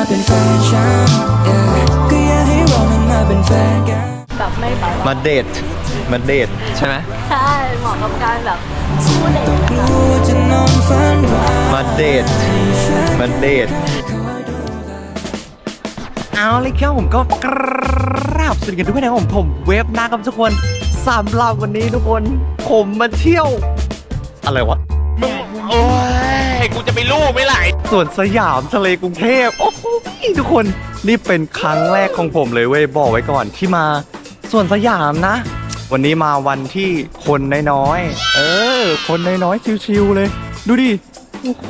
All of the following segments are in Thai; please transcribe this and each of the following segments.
มาเป็นแฟนฉัน yeah ก็อยากให้เรานั้นมาเป็นแฟนกันแบบไม่ไปมาเดทมาเดทใช่ไหมใช่เหมาะกับการแบบคู่เด็กรู้ว่าจะนอนฝันร้ายมาเดทมาเดทเอาเลยครับผมก็กราบสวัสดีกันด้วยนะครับผมผมเวฟนะครับทุกคนสามเราวันนี้ทุกคน ผมมาเที่ยว อะไรวะโอ้ยกูจะไปรู้ไหม่ไหล สวนสยามทะเลกรุงเทพโอ้โหทุกคนนี่เป็นครั้งแรกของผมเลยเว้ยบอกไว้ก่อนที่มาสวนสยามนะ วันนี้มาวันที่คนน้อยๆเออ คนน้อยๆชิวๆเลย ดูดิโอ้โห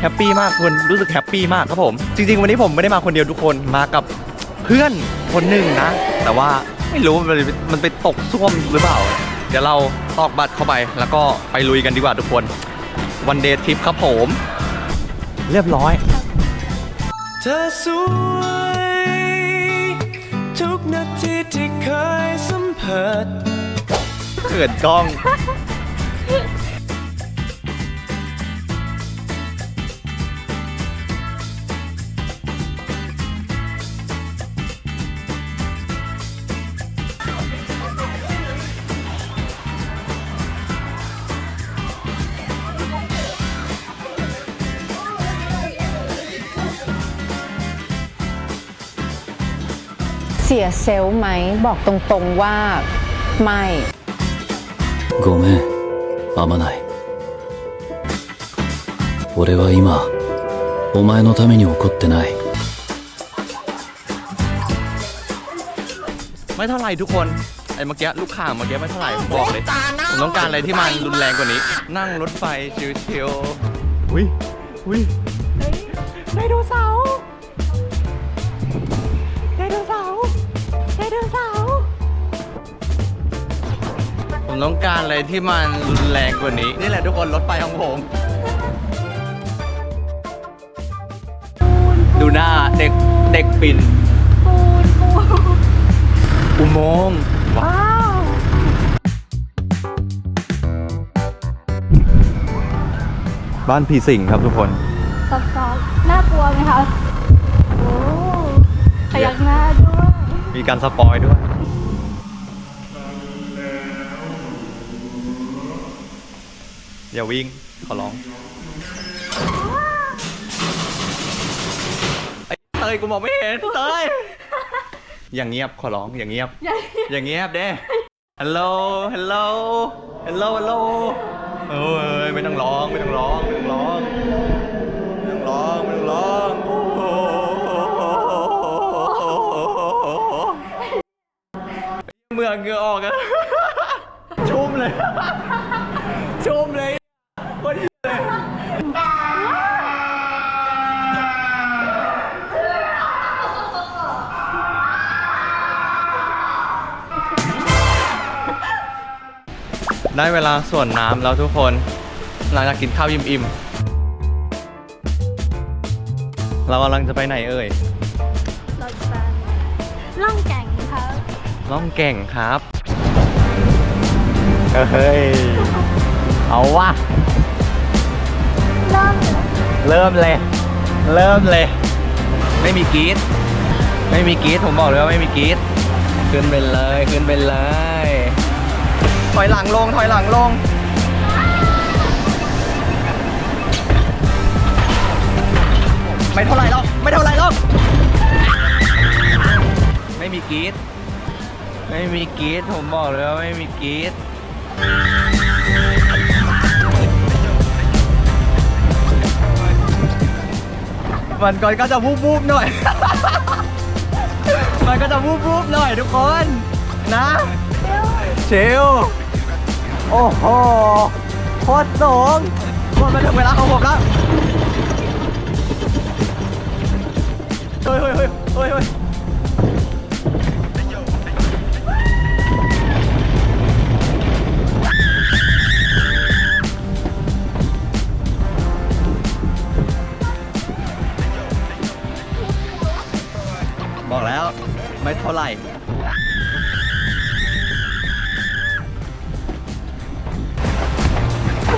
แฮปปี้มากคุณรู้สึกแฮปปี้มากครับผม จริง ๆ วันนี้ผมไม่ได้มาคนเดียวทุกคนมากับเพื่อนคนหนึ่งนะ แต่ว่าไม่รู้มันมันไปตกซ่วมหรือเปล่า เดี๋ยวเราตอกบัตรเข้าไปแล้วก็ไปลุยกันดีกว่าทุกคนวันเดย์ทริปครับผม เรียบร้อย เธอสวยทุกนาทีที่เคยสัมผัสเขินกล้อง สียเซลล์ไหมบอกตรงๆว่าไม่ ごめん、あまない。俺は今、お前のために怒ってない。 ไม่เท่าไหร่ทุกคน ไอ้เมื่อกี้ลูกข่างเมื่อกี้ไม่เท่าไหร่ผมบอกเลย ผมต้องการอะไรที่มันรุนแรงกว่านี้ นั่งรถไฟชิวๆอุ้ยอุ้ยไดโนเสาร์ ผมต้องการอะไรที่มันรุนแรงกว่านี้ นี่แหละทุกคนรถไฟของผม ดูหน้าเด็กเด็กปิ่นอุโมงค์ว้าว บ้านผีสิงครับทุกคน ซับซ้อนน่ากลัวไหมคะ โอ้พยักหน้าด้วย มีการสปอยด้วย อย่าวิ่งขอร้องไอ้เตยกูมองไม่เห็นเตยอย่างเงียบขอร้องอย่างเงียบ อย่างเงียบเด้ฮัลโหลฮัลโหลฮัลโหลฮัลโหลเอ้ยไม่ต้องร้องไม่ต้องร้องไม่ต้องร้องไม่ต้องร้องไม่ต้องร้องโอ้โหเมื่อเหงือออกอะชุ่มเลย ได้เวลาส่วนน้ำแล้วทุกคนหลังจากกินข้าวอิ่มๆเรากำลังจะไปไหนเอ่ยเราจะไปล่องแก่งค่ะล่องแก่งครับเฮ้ยเอาวะเริ่มเลยเริ่มเลย เริ่มเลย ไม่มีกรีดไม่มีกรีดผมบอกเลยว่าไม่มีกรีดขึ้นไปเลยขึ้นไปเลย ถอยหลังลง ถอยหลังลง ไม่เท่าไรหรอก ไม่เท่าไรหรอก ไม่มีกรีดไม่มีกรีดผมบอกเลยว่าไม่มีกรีดมันก่อนก็จะวูบวูบๆหน่อย มันก็จะวูบวูบๆหน่อยทุกคน นะ เชล โอ้โหโคตรสูงหมดมาถึงเวลาของผมแล้วเฮ้ยเฮ้ยเฮ้ยเฮ้ยเฮ้ยบอกแล้ว ไม่เท่าไหร่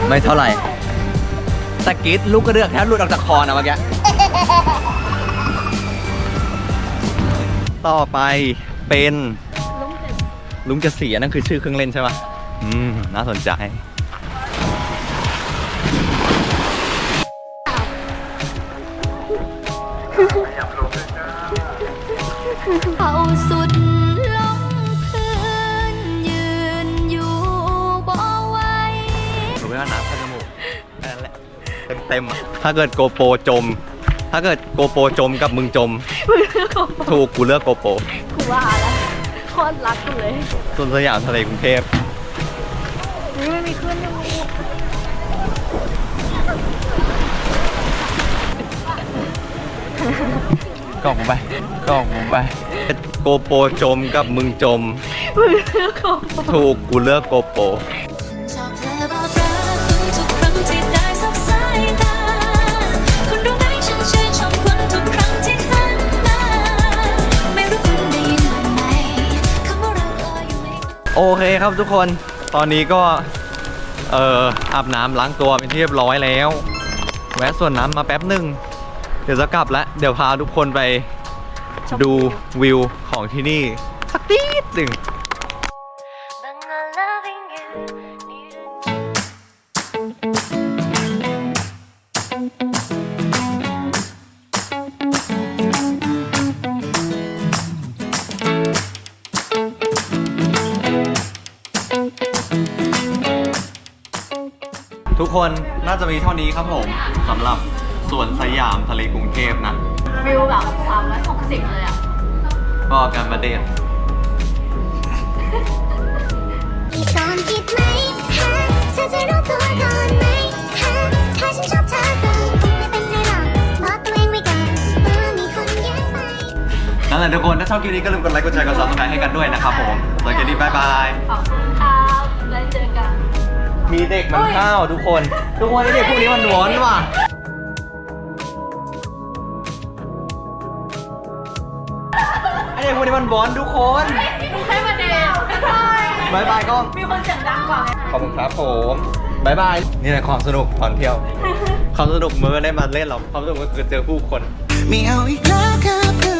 ไม่เท่าไหร่ตะกิดลูกกระเดือกแทบหลุดออกจากคอนะเมื่อกี้ ต่อไปเป็นลุงจะเสียนั่นคือชื่อเครื่องเล่นใช่ปะอืม น่าสนใจ เอาสุด เต็มเต็มๆอะถ้าเกิดโกโปรจม ถ้าเกิดโกโปรจมกับมึงจม ถูกกูเลือกโกโปรกูว่าแล้วโคตรรักกูเลยส่วนสยามทะเลกรุงเทพนี่ไม่มีขึ้นอยู่กล่องไปกล่องไป โกโปรจมกับมึงจม มึงเลือกของถูกกูเลือกโกโปร โอเคครับทุกคน ตอนนี้ก็ เอ่ออาบน้ำล้างตัวเป็นที่เรียบร้อยแล้ว แวะส่วนน้ำมาแป๊บหนึ่ง เดี๋ยวจะกลับแล้ว เดี๋ยวพาทุกคนไปดูวิวของที่นี่ สักนิดหนึ่ง คนน่าจะมีเท่านี้ครับผมสำหรับสวนสยามทะเลกรุงเทพนะวิวแบบสามร้อยหกสิบเลยอะก็การมาเดทอีกตอนคิดไหมฮะเธอจะรู้ตัวก่อนไหมฮะถ้าฉันชอบเธอก็คงไม่เป็นไรหรอกบอกตัวเองไว้ก่อนว่ามีคนแย่งไปนั่นแหละทุกคน ถ้าชอบคลิปนี้ก็ลืมกดไลค์กดแชร์กดซับสไครต์ให้กันด้วยนะครับผมสวัสดีบายบาย ขอบคุณครั มีเด็กมันข้าวทุกคน ทุกคนไอเด็กพวกนี้มันหวอนว่ะไอเด็กพวกนี้มันบอนทุกคนให้มาเดทบ๊ายบายบายบายกล้องมีคนเสียงดังกว่าไงขอบคุณครับผมบายบายนี่แหละความสนุกตอนเที่ยว ความสนุกเมื่อได้มาเล่นหรอกความสนุกก็คือเจอผู้คนไม่เอาอีกแล้วครับ